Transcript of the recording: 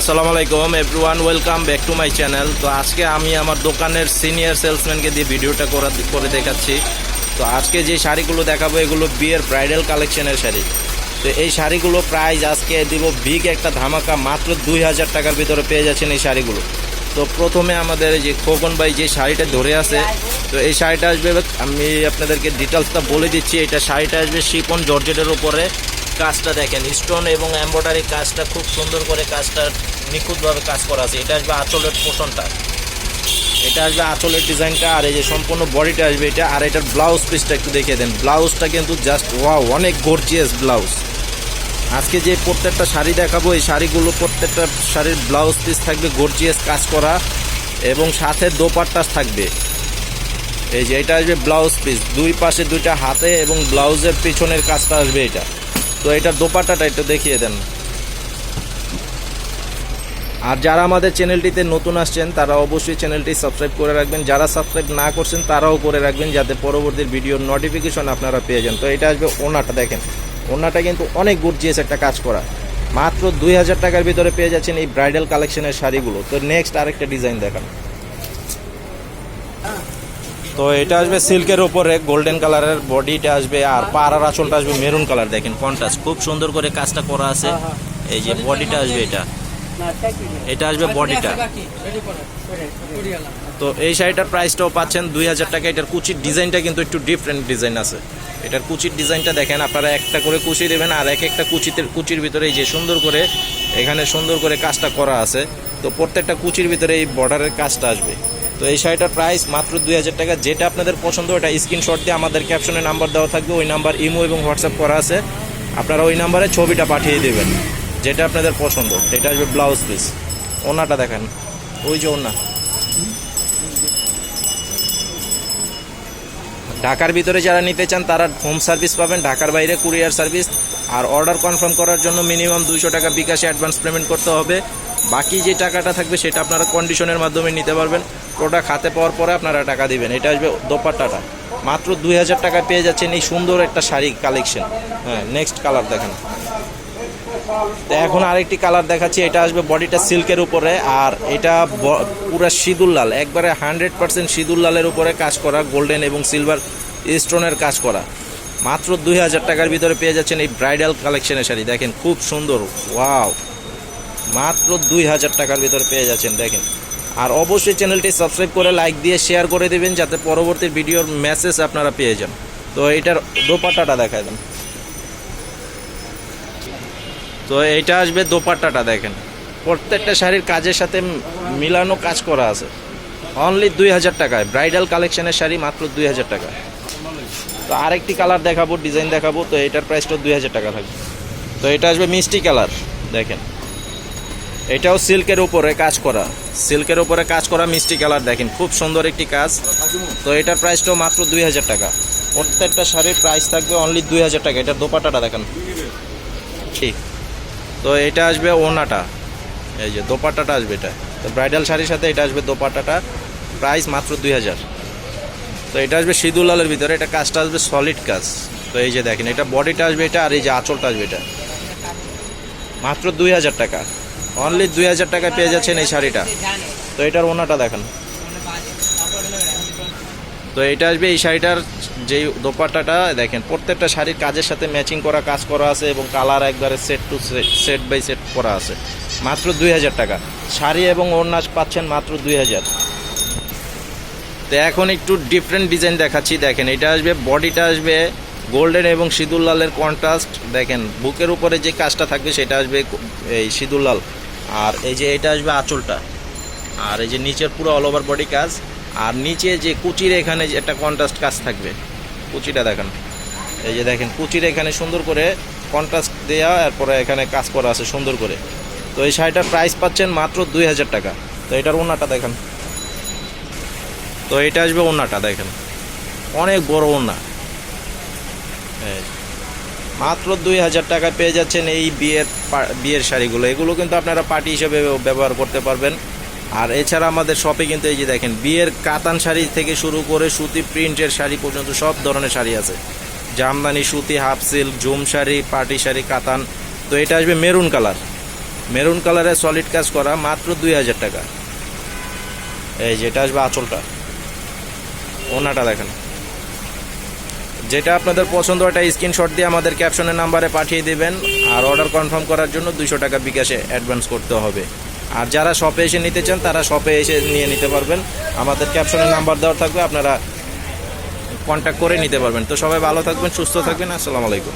আসসালামু আলাইকুম everyone welcome back to my channel তো আজকে আমি আমার দোকানের সিনিয়র সেলসম্যানকে দিয়ে ভিডিওটা করা করে দেখাচ্ছি। তো আজকে যে শাড়িগুলো দেখাবো, এগুলো বিয়ের ব্রাইডাল কালেকশনের শাড়ি। তো এই শাড়িগুলো প্রাইস আজকে দিব বিগ একটা ধামাকা, মাত্র দুই হাজার টাকার ভিতরে পেয়ে যাচ্ছেন এই শাড়িগুলো। তো প্রথমে আমাদের এই যে খোকন ভাই যে শাড়িটা ধরে আছে, তো এই শাড়িটা আসবে আমি আপনাদেরকে ডিটেলসটা বলে দিচ্ছি। এটা শাড়িটা আসবে শিপন জর্জেটের উপরে। কাজটা দেখেন স্টোন এবং এম্ব্রয়ডারি কাজটা খুব সুন্দর করে কাজটা নিখুঁতভাবে কাজ করা আছে। এটা আসবে আঁচলের পোষণটা। এটা আসবে আঁচলের ডিজাইনটা, আর এই যে সম্পূর্ণ বডিটা আসবে এটা, আর এটার ব্লাউজ পিসটা একটু দেখিয়ে দেন। ব্লাউজটা কিন্তু জাস্ট ওয়াও অনেক গর্জিয়াস ব্লাউজ আজকে যে প্রত্যেকটা শাড়ি দেখাবো, এই শাড়িগুলো প্রত্যেকটা শাড়ির ব্লাউজ পিস থাকবে গর্জিয়াস কাজ করা, এবং সাথে দোপাট্টা থাকবে। এই যে এটা আসবে ব্লাউজ পিস দুই পাশে দুইটা হাতে এবং ব্লাউজের পিছনের কাজটা আসবে এটা। তো এটার দোপাট্টাটা একটু দেখিয়ে দেন। আর যারা আমাদের চ্যানেলটিতে নতুন আসছেন, তারা অবশ্যই চ্যানেলটি সাবস্ক্রাইব করে রাখবেন। যারা সাবস্ক্রাইব না করছেন, তারাও করে রাখবেন যাতে পরবর্তী ভিডিওর নোটিফিকেশন আপনারা পেয়ে যান। তো এটা আসবে ওনাটা দেখেন। ওনাটা কিন্তু অনেক গর্জিয়াস একটা কাজ করা। মাত্র দুই হাজার টাকার ভিতরে পেয়ে যাচ্ছেন এই ব্রাইডাল কালেকশনের শাড়িগুলো। তো নেক্সট আরেকটা ডিজাইন দেখান। তো এটা আসবে সিল্কের উপরে গোল্ডেন কালারের বডিটা আসবে আর পাড়ার আঁচলটা আসবে মেরুন কালার দেখেন কন্ট্রাস্ট খুব সুন্দর করে কাজটা করা আছে। এই যে বডিটা আসবে এটা। এটা আসবে বডিটা তো এই শাড়িটার প্রাইসটাও পাচ্ছেন দুই হাজার টাকা। এটার কুচির ডিজাইনটা কিন্তু একটু ডিফারেন্ট ডিজাইন আছে। এটার কুচির ডিজাইনটা দেখেন আপনারা একটা করে কুচি দেবেন আর এক একটা কুচিতে কুচির ভিতরে এই যে সুন্দর করে এখানে সুন্দর করে কাজটা করা আছে। তো প্রত্যেকটা কুচির ভিতরে এই বর্ডারের কাজটা আসবে। তো এই শাড়িটার প্রাইস মাত্র দুই হাজার টাকা। যেটা আপনাদের পছন্দ, ওটা স্ক্রিনশট দিয়ে আমাদের ক্যাপশনে নাম্বার দেওয়া থাকবে। ওই নাম্বার ইমো এবং হোয়াটসঅ্যাপ করা আছে। আপনারা ওই নাম্বারে ছবিটা পাঠিয়ে দেবেন, যেটা আপনাদের পছন্দ। এটা আসবে ব্লাউজ পিস ওনাটা দেখেন। ওই যে ওনা। ঢাকার ভিতরে যারা নিতে চান, তারা হোম সার্ভিস পাবেন, ঢাকার বাইরে কুরিয়ার সার্ভিস আর অর্ডার কনফার্ম করার জন্য মিনিমাম দুশো টাকা বিকাশে অ্যাডভান্স পেমেন্ট করতে হবে। বাকি যে টাকাটা থাকবে, সেটা আপনারা কন্ডিশনের মাধ্যমে নিতে পারবেন। প্রোডাক্ট হাতে পাওয়ার পরে আপনারা টাকা দিবেন। এটা আসবে দোপাট্টাটা। মাত্র দুই হাজার টাকা পেয়ে যাচ্ছেন এই সুন্দর একটা শাড়ি কালেকশন হ্যাঁ নেক্সট কালার দেখেন। তো এখন আরেকটি কালার দেখাচ্ছি, এটা আসবে বডিটা সিল্কের উপরে, আর এটা পুরা সিঁদুর লাল। একবারে হান্ড্রেড পার্সেন্ট সিঁদুর লালের উপরে কাজ করা গোল্ডেন এবং সিলভার স্টোনের কাজ করা। মাত্র দুই হাজার টাকার ভিতরে পেয়ে যাচ্ছেন এই ব্রাইডাল কালেকশনের শাড়ি। দেখেন, খুব সুন্দর। ওয়াও মাত্র দুই হাজার টাকার ভিতরে পেয়ে যাচ্ছেন, দেখেন। আর অবশ্যই চ্যানেলটি সাবস্ক্রাইব করে লাইক দিয়ে শেয়ার করে দেবেন যাতে পরবর্তী ভিডিওর মেসেজ আপনারা পেয়ে যান। তো এইটার দোপাট্টাটা দেখায় দেন। তো এইটা আসবে দোপাট্টাটা দেখেন। প্রত্যেকটা শাড়ির কাজের সাথে মিলানো কাজ করা আছে। অনলি দুই হাজার টাকায়। ব্রাইডাল কালেকশনের শাড়ি মাত্র দুই হাজার টাকা। তো আরেকটি কালার দেখাবো ডিজাইন দেখাবো। তো এটার প্রাইসটা দুই হাজার টাকা থাকবে। তো এটা আসবে মিষ্টি কালার দেখেন। এটাও সিল্কের উপরে কাজ করা। সিল্কের উপরে কাজ করা মিষ্টি কালার দেখেন, খুব সুন্দর একটি কাজ। তো এটার প্রাইসটাও মাত্র দুই হাজার টাকা। প্রত্যেকটা শাড়ির প্রাইস থাকবে অনলি দুই হাজার টাকা। এটার দোপাটাটা দেখেন। ঠিক। তো এটা আসবে ওনাটা এই যে দোপাট্টাটা আসবে এটা। তো ব্রাইডাল শাড়ির সাথে এটা আসবে দোপাট্টাটা। প্রাইস মাত্র দুই হাজার। তো এটা আসবে সিঁদুর লালের ভিতরে। এটা কাজটা আসবে সলিড কাজ। তো এই যে দেখেন, এটা বডিটা আসবে এটা আর এই যে আঁচলটা আসবে এটা। মাত্র দুই হাজার টাকা। অনলি দুই হাজার টাকায় পেয়ে যাচ্ছেন এই শাড়িটা। তো এটার ওনাটা দেখেন। তো এটা আসবে এই শাড়িটার যেই দোপাট্টাটা, দেখেন, প্রত্যেকটা শাড়ির কাজের সাথে ম্যাচিং করা, কাজ করা আছে এবং কালার একবারে set to set set by set করা আছে। মাত্র দুই হাজার টাকা। শাড়ি এবং ওড়না পাচ্ছেন মাত্র দুই হাজার। তো এখন একটু ডিফারেন্ট ডিজাইন দেখাচ্ছি। দেখেন, এটা আসবে বডিটা আসবে গোল্ডেন এবং সিঁদুর লালের কন্ট্রাস্ট দেখেন, বুকের উপরে যে কাজটা থাকবে সেটা আসবে এই সিঁদুর লাল। আর এই যে এটা আসবে আঁচলটা। আর এই যে নিচের পুরো অল ওভার বডি কাজ। আর নিচে যে কুচির এখানে যে একটা কন্ট্রাস্ট কাজ থাকবে। কুচিটা দেখেন। এই যে দেখেন, কুচির এখানে সুন্দর করে কন্ট্রাস্ট দেওয়া এরপরে এখানে কাজ করা আছে সুন্দর করে। তো এই শাড়িটার প্রাইস পাচ্ছেন মাত্র দুই হাজার টাকা। তো এটার ওনাটা দেখেন। তো এটা আসবে ওনাটা দেখেন। অনেক বড় ওনা এই। মাত্র দুই হাজার টাকা পেয়ে যাচ্ছেন এই বিয়ের বিয়ের শাড়িগুলো। এগুলো কিন্তু আপনারা পার্টি হিসেবে ব্যবহার করতে পারবেন। আর এছাড়া আমাদের শপে কিন্তু এই যে দেখেন, বিয়ের কাতান শাড়ি থেকে শুরু করে সুতি প্রিন্টের শাড়ি পর্যন্ত সব ধরনের শাড়ি আছে। জামদানি সুতি half silk zoom sari, party sari, কাতান। তো এটা আসবে মেরুন কালার। মেরুন কালারে সলিড কাজ করা মাত্র দুই হাজার টাকা। এই যেটা আসবে আঁচলটা। ওনাটা দেখেন। যেটা আপনাদের পছন্দ, ওটা স্ক্রিনশট দিয়ে আমাদের ক্যাপশনের নাম্বারে পাঠিয়ে দেবেন। আর অর্ডার কনফার্ম করার জন্য দুশো টাকা বিকাশে অ্যাডভান্স করতে হবে। আর যারা শপে এসে নিতে চান, তারা শপে এসে নিয়ে নিতে পারবেন। আমাদের ক্যাপশনের নাম্বার দেওয়া থাকবে, আপনারা কন্ট্যাক্ট করে নিতে পারবেন। তো সবাই ভালো থাকবেন, সুস্থ থাকবেন, আসসালামু আলাইকুম।